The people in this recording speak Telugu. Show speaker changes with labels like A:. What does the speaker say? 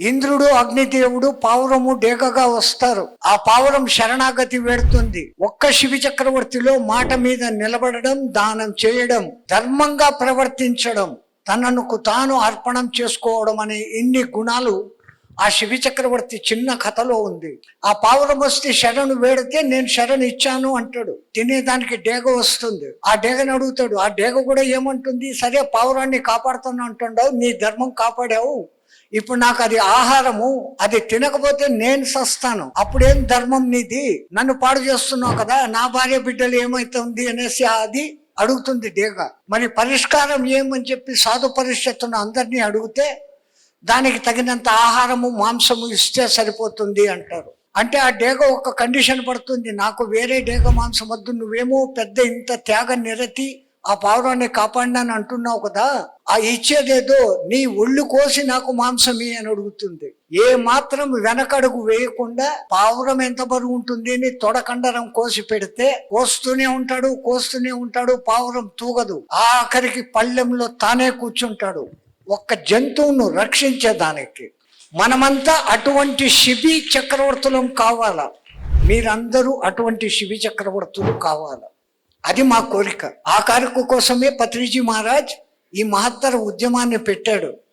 A: ఇంద్రుడు అగ్నిదేవుడు పావురము డేగగా వస్తారు. ఆ పావురం శరణాగతి వేడుతుంది. ఒక్క శివి చక్రవర్తిలో మాట మీద నిలబడడం దానం చేయడం ధర్మంగా ప్రవర్తించడం తనకు తాను అర్పణం చేసుకోవడం అనే ఇన్ని గుణాలు ఆ శివ చక్రవర్తి చిన్న కథలో ఉంది. ఆ పావురం వస్తే శరణు వేడితే నేను శరణు ఇచ్చాను అంటాడు. తినేదానికి డేగ వస్తుంది. ఆ డేగను అడుగుతాడు. ఆ డేగ కూడా ఏమంటుంది? సరే పావురాన్ని కాపాడుతాను అంటుండవు. నీ ధర్మం కాపాడావు. ఇప్పుడు నాకు అది ఆహారము అది తినకపోతే నేను సస్తాను. అప్పుడేం ధర్మం నీది? నన్ను పాడు చేస్తున్నావు కదా నా భార్య బిడ్డలు ఏమైతుంది అనేసి అది అడుగుతుంది డేగ మరి పరిష్కారం ఏమని చెప్పి సాధు పరిషత్తును అందరినీ అడిగితే దానికి తగినంత ఆహారము మాంసము ఇస్తే సరిపోతుంది అంటారు. అంటే ఆ డేగ ఒక కండిషన్ పడుతుంది. నాకు వేరే డేగ మాంసం వద్దు నువ్వేమో పెద్ద ఇంత త్యాగ నిరతి ఆ పావురాన్ని కాపాడినాను అంటున్నావు కదా ఆ ఇచ్చేదేదో నీ ఒళ్ళు కోసి నాకు మాంసమి అని అడుగుతుంది. ఏ మాత్రం వెనకడుగు వేయకుండా పావురం ఎంత బరువు ఉంటుంది అని తొడకండరం కోసి పెడితే కోస్తూనే ఉంటాడు కోస్తూనే ఉంటాడు పావురం తూగదు. ఆఖరికి పళ్ళెంలో తానే కూర్చుంటాడు. ఒక్క జంతువును రక్షించేదానికి మనమంతా అటువంటి శిబి చక్రవర్తులం కావాలా? మీరందరూ అటువంటి శిబి చక్రవర్తులు కావాలా? అది మా కోరిక. ఆ కారిక కోసమే పత్రిజీ మహారాజ్ ఈ మహత్తర ఉద్యమాన్ని పెట్టాడు.